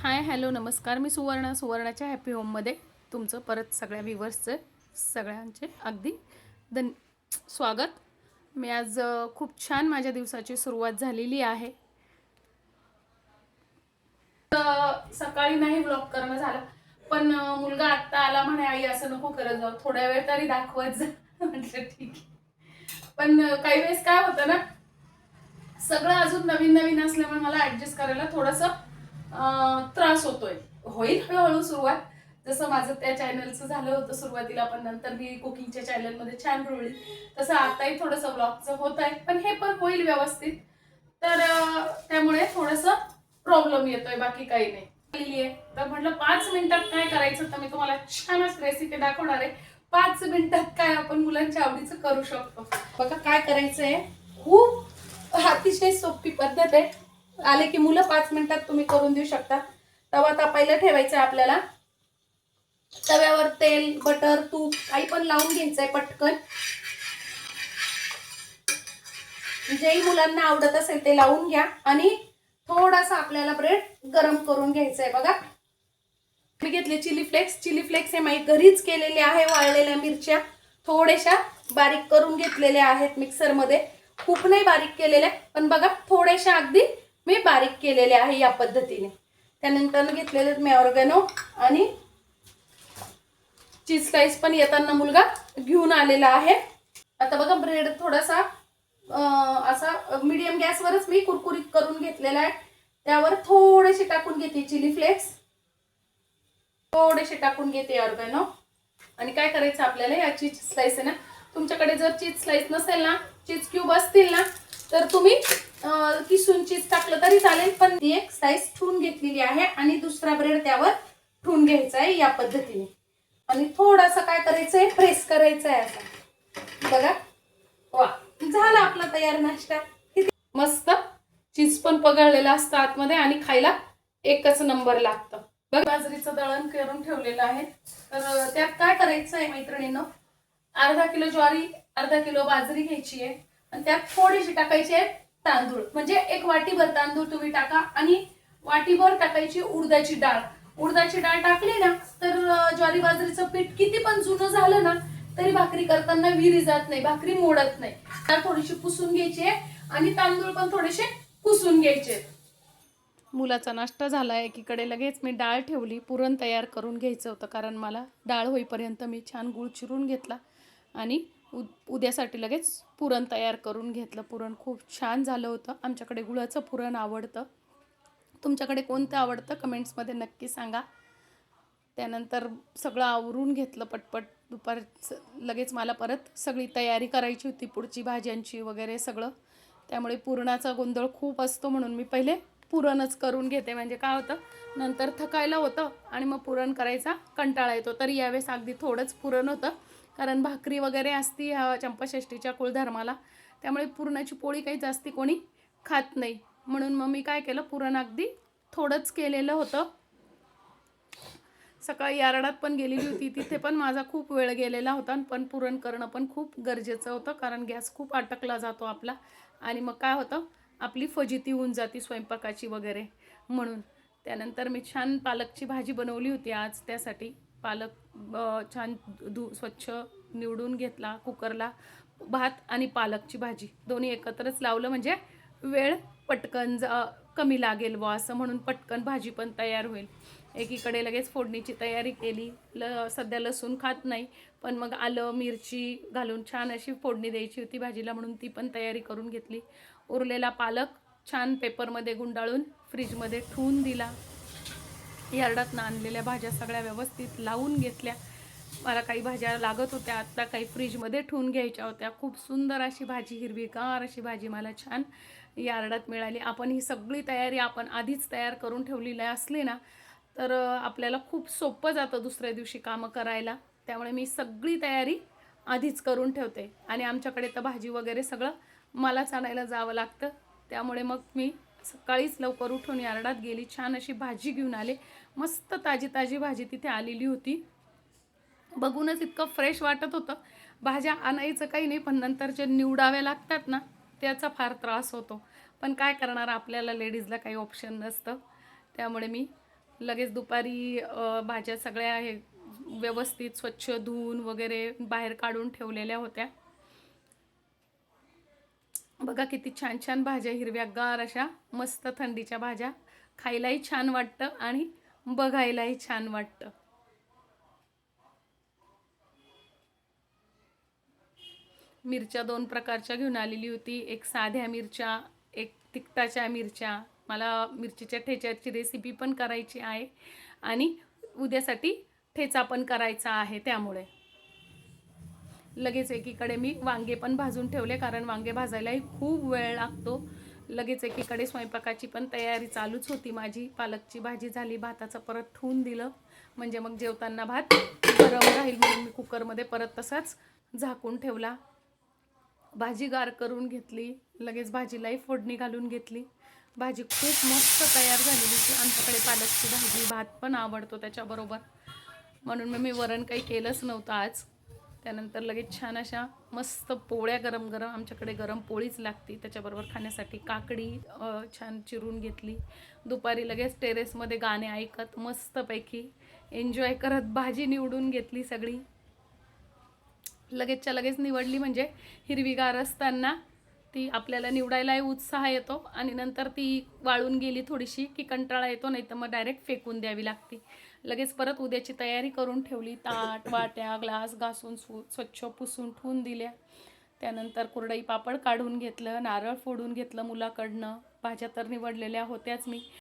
Hi hello नमस्कार. मी सुवर्ण सुवर्णाच्या happy होममध्ये तुमचं परत सगळ्या व्ह्युअर्सचं सगळ्यांचे अगदी धन स्वागत. मी आज खूप छान माझ्या दिवसाची सुरुवात झालेली आहे. सकाळी नाही ब्लॉग करणं झालं पण मुलगा आत्ता आला म्हणे आई असं नको करत जाऊ. थोड्या वेळ तरी दाखवत जा. म्हटलं ठीक आहे. पण काही वेळेस काय होतं ना सगळं अजून नवीन नवीन असल्यामुळे मला ऍडजस्ट करायला थोडंसं त्रास होतोय. होईल हळूहळू सुरुवात. जसं माझं त्या चॅनलचं झालं होतं सुरुवातीला पण नंतर मी कुकिंगच्या चॅनलमध्ये छान रुळली तसं आताही थोडंसं ब्लॉगचं होत आहे पण हे पण होईल व्यवस्थित. तर त्यामुळे थोडंसं प्रॉब्लेम येतोय बाकी काही नाही. आहे. तर म्हटलं पाच मिनिटात काय करायचं तर मी तुम्हाला छानच रेसिपी दाखवणार आहे. पाच मिनिटात काय आपण मुलांच्या आवडीचं करू शकतो. बघा काय करायचंय? खूप अतिशय सोपी पद्धत आहे. आले की मुलं पाच मिनिटात तुम्ही करून देऊ शकता. तवा तापायला ठेवायचा आहे आपल्याला. तव्यावर तेल बटर तूप काही पण लावून घ्यायचंय पटकन. जेही मुलांना आवडत असेल ते लावून घ्या आणि थोडासा आपल्याला ब्रेड गरम करून घ्यायचा आहे बघा. मी घेतले चिली फ्लेक्स. चिली फ्लेक्स हे माई घरीच केलेले आहे वाळलेल्या मिरच्या. थोड्याशा बारीक करून घेतलेल्या आहेत मिक्सरमध्ये. खूप नाही बारीक केलेल्या पण बघा थोड्याशा अगदी मी बारीक केलेले आहे या पद्धतीने. त्यानंतर घेतलेले मी ऑर्गॅनो आणि चीज स्लाईस पण येताना मुलगा घेऊन आलेला आहे. आता बघा ब्रेड थोडासा असा मीडियम गॅसवरच मी कुरकुरीत करून घेतलेला आहे. त्यावर थोडेसे टाकून घेते चिली फ्लेक्स. थोडेसे टाकून घेते ऑर्गॅनो. आणि काय करायचं आपल्याला? या चीज स्लाईस आहे ना तुमच्याकडे जर चीज स्लाईस नसेल ना चीज क्यूब असतील ना तर तुम्ही किसून चीज टाकलं तरी चालेल पण ती एक साईज ठेवून घेतलेली आहे आणि दुसरा ब्रेड त्यावर ठेवून घ्यायचा आहे या पद्धतीने. आणि थोडासा काय करायचंय प्रेस करायचं आहे असं बघा. वा झाला आपला तयार नाश्ता. किती मस्त. चीज पण पगळलेलं असतं आतमध्ये आणि खायला एकच नंबर लागतं. बघ बाजरीचं दळण करून ठेवलेलं आहे. तर त्यात काय करायचं आहे मैत्रिणीनं? अर्धा किलो ज्वारी अर्धा किलो बाजरी घ्यायची आहे. आणि त्यात थोडीशी टाकायचे तांदूळ. म्हणजे एक वाटीभर तांदूळ तुम्ही टाका आणि वाटीभर टाकायची उडदाची डाळ. उडदाची डाळ टाकली ना तर ज्वारी बाजरीचं पीठ किती पण जुनं झालं ना तरी भाकरी करताना विरी जात नाही भाकरी मोडत नाही. डाळ थोडीशी पुसून घ्यायची आहे आणि तांदूळ पण थोडेसे पुसून घ्यायचे मुलाचा नाश्ता झाला एकीकडे लगेच मी डाळ ठेवली पुरण तयार करून घ्यायचं होतं कारण मला डाळ होईपर्यंत मी छान गुळ चिरून घेतला. आणि उ उद्यासाठी लगेच पुरण तयार करून घेतलं. पुरण खूप छान झालं होतं. आमच्याकडे गुळाचं पुरण आवडतं. तुमच्याकडे कोणतं आवडतं? कमेंट्समध्ये नक्की सांगा. त्यानंतर सगळं आवरून घेतलं पटपट. दुपार लगेच मला परत सगळी तयारी करायची होती. पुढची भाज्यांची वगैरे सगळं. त्यामुळे पुरणाचा गोंधळ खूप असतो म्हणून मी पहिले पुरणच करून घेते. म्हणजे काय होतं? नंतर थकायला होतं आणि मग पुरण करायचा कंटाळा येतो. तर यावेळेस अगदी थोडंच पुरण होतं. कारण भाकरी वगैरे असती ह्या चंपाषष्टीच्या कुळधर्माला. त्यामुळे पुरणाची पोळी काही जास्ती कोणी खात नाही. म्हणून मग मी काय केलं पुरण अगदी थोडंच केलेलं होतं. सकाळी यारडात पण गेलेली होती तिथे पण माझा खूप वेळ गेलेला होता पण पुरण करणं पण खूप गरजेचं होतं कारण गॅस खूप अटकला जातो आपला. आणि मग काय होतं आपली फजिती होऊन जाते स्वयंपाकाची वगैरे. म्हणून त्यानंतर मी छान पालकची भाजी बनवली होती आज त्यासाठी. पालक छान धु स्वच्छ निवडून घेतला कुकरला भात आणि पालकची भाजी. दोन्ही एकत्रच लावलं म्हणजे वेळ पटकन जा कमी लागेल व असं म्हणून पटकन भाजी पण तयार होईल. एकीकडे लगेच फोडणीची तयारी केली. ल सध्या लसूण खात नाही पण मग आलं मिरची घालून छान अशी फोडणी द्यायची होती भाजीला म्हणून ती पण तयारी करून घेतली. उरलेला पालक छान पेपरमध्ये गुंडाळून फ्रीजमध्ये ठेवून दिला. यार्डातनं आणलेल्या भाज्या सगळ्या व्यवस्थित लावून घेतल्या. मला काही भाज्या लागत होत्या आत्ता काही फ्रीजमध्ये ठेवून घ्यायच्या होत्या. खूप सुंदर अशी भाजी हिरवीगार अशी भाजी मला छान यार्डात मिळाली. आपण ही सगळी तयारी आपण आधीच तयार करून ठेवलेली असली ना तर आपल्याला खूप सोपं जातं दुसऱ्या दिवशी कामं करायला. त्यामुळे मी सगळी तयारी आधीच करून ठेवते. आणि आमच्याकडे तर भाजी वगैरे सगळं मलाच आणायला जावं लागतं. त्यामुळे मग मी सकाळीच लवकर उठून यार्डात गेली छान अशी भाजी घेऊन आले. मस्त ताजी ताजी भाजी तिथे आलेली होती. बघूनच इतकं फ्रेश वाटत होतं. भाज्या आणायचं काही नाही पण नंतर जे निवडाव्या लागतात ना त्याचा फार त्रास होतो. पण काय करणार आपल्याला लेडीजला काही ऑप्शन नसतं. त्यामुळे मी लगेच दुपारी भाज्या सगळ्या हे व्यवस्थित स्वच्छ धुवून वगैरे बाहेर काढून ठेवलेल्या होत्या. बघा किती छान छान भाज्या हिरव्यागार अशा मस्त थंडीच्या भाज्या. खायलाही छान वाटतं आणि बघायलाही छान वाटतं. मिरच्या दोन प्रकारच्या घेऊन आलेली होती. एक साध्या मिरच्या एक तिखटाच्या मिरच्या. मला मिरचीच्या ठेच्याची रेसिपी पण करायची आहे आणि उद्यासाठी ठेचा पण करायचा आहे त्यामुळे. लगेच एकीकडे मी वांगे पण भाजून ठेवले कारण वांगे भाजायलाही खूप वेळ लागतो. लगेच एकीकडे स्वयंपाकाची पण तयारी चालूच होती माझी. पालकची भाजी झाली भाताचं परत ठेवून दिलं. म्हणजे मग जेवताना भात गरम राहील म्हणून मी कुकरमध्ये परत तसाच झाकून ठेवला. भाजी गार करून घेतली लगेच भाजीलाही फोडणी घालून घेतली. भाजी खूप मस्त तयार झालेली होती. आमच्याकडे पालकची भाजी भात पण आवडतो त्याच्याबरोबर. म्हणून मग मी वरण काही केलंच नव्हतं आज. त्यानंतर लगेच छान अशा मस्त पोळ्या गरम गरम आमच्याकडे गरम पोळीच लागती. त्याच्याबरोबर खाण्यासाठी काकडी छान चिरून घेतली. दुपारी लगेच टेरेसमध्ये गाणे ऐकत मस्तपैकी एन्जॉय करत भाजी निवडून घेतली सगळी. लगेचच्या लगेच निवडली म्हणजे हिरवीगार असताना ती आपल्याला निवडायलाही उत्साह येतो आणि नंतर ती वाळून गेली थोडीशी की कंटाळा येतो नाही तर मग डायरेक्ट फेकून द्यावी लागते. लगेच परत उद्याची तयारी करून ठेवली. ताट वाट्या ग्लास घासून सु स्वच्छ पुसून ठेवून दिल्या. त्यानंतर कुरडई पापड काढून घेतलं नारळ फोडून घेतलं मुलाकडनं. भाज्या तर निवडलेल्या होत्याच मी.